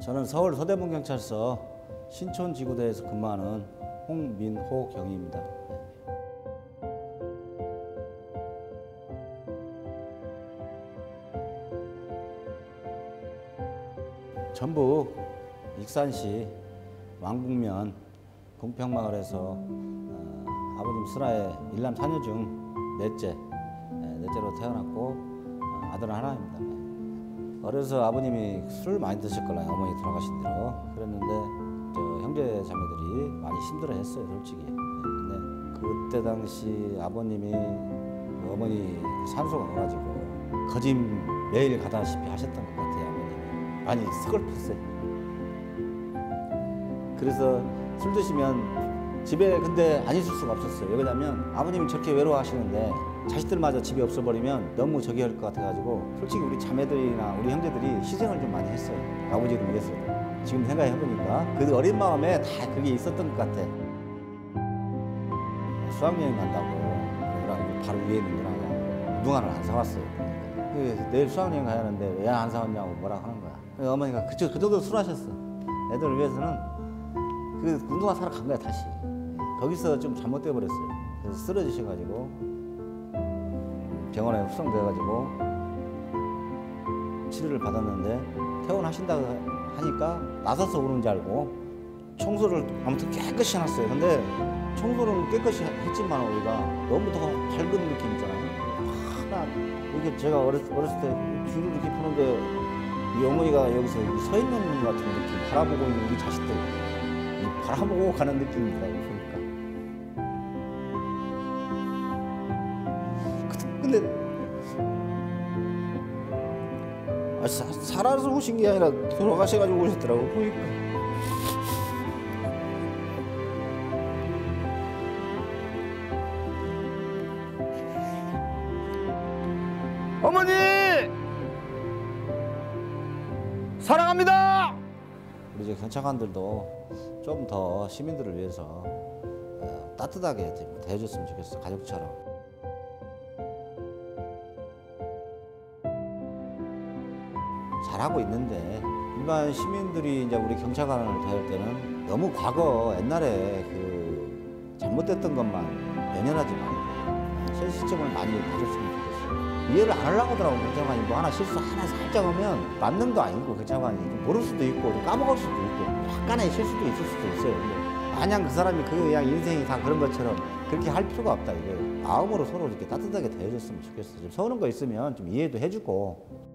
저는 서울 서대문경찰서 신촌지구대에서 근무하는 홍민호 경위입니다. 전북 익산시 왕북면 공평마을에서 어, 아버님 슬하에 일남 사녀 중 넷째, 네, 넷째로 태어났고 어, 아들 하나입니다. 네. 어려서 아버님이 술을 많이 드실 거라 어머니 돌아가신 뒤로 그랬는데 저 형제 자매들이 많이 힘들어했어요 솔직히. 네, 근데 그때 당시 아버님이 그 어머니 산소가 가가지고 거짐 매일 가다시피 하셨던 것 같아요 아버님이 많이 스컬프했어요. 그래서 술 드시면 집에 근데 안 있을 수가 없었어요. 왜냐면 아버님이 저렇게 외로워하시는데 자식들마저 집에 없어버리면 너무 저기 할것 같아가지고 솔직히 우리 자매들이나 우리 형제들이 희생을 좀 많이 했어요. 아버지를 위해서. 지금 생각해보니까 그 어린 마음에 다 그게 있었던 것 같아. 수학여행 간다고 그러고 바로 위에 있는 누나가 운동화를 안 사왔어요. 그 내일 수학여행 가야 하는데 왜 안 사왔냐고 뭐라 하는 거야. 그래서 어머니가 그, 그 정도 술 하셨어. 애들을 위해서는 그 운동화 사러 간 거야 다시. 거기서 좀 잘못돼 버렸어요. 그래서 쓰러지셔가지고 병원에 후송돼가지고 치료를 받았는데 퇴원하신다고 하니까 나서서 오는 줄 알고 청소를 아무튼 깨끗이 해놨어요. 근데 청소는 깨끗이 했지만 우리가 너무 더 밝은 느낌 있잖아요. 하나 이렇게 제가 어렸을, 어렸을 때 뒤를 이렇게 푸는데 이 어머니가 여기서 서 있는 것 같은 느낌, 바라보고 있는 우리 자식들, 이 바라보고 가는 느낌이더라고요. 근데 아, 사, 살아서 오신 게 아니라 돌아가셔가지고 오셨더라고 보니까. 어머니! 사랑합니다! 우리 이제 경찰관들도 좀 더 시민들을 위해서 어, 따뜻하게 좀 대해줬으면 좋겠어 가족처럼. 잘하고 있는데 일반 시민들이 이제 우리 경찰관을 대할 때는 너무 과거 옛날에 그 잘못됐던 것만 연연하지 말고 실시점을 많이 봐줬으면 좋겠어요. 이해를 안 하려고 하더라고 경찰관이 뭐 하나 실수 하나 살짝 하면 맞는 거 아니고 경찰관이 좀 모를 수도 있고 좀 까먹을 수도 있고 약간의 실수도 있을 수도 있어요. 마냥 그 사람이 그 그냥 인생이 다 그런 것처럼 그렇게 할 필요가 없다 이거예요. 마음으로 서로 이렇게 따뜻하게 대해줬으면 좋겠어요. 좀 서운한 거 있으면 좀 이해도 해주고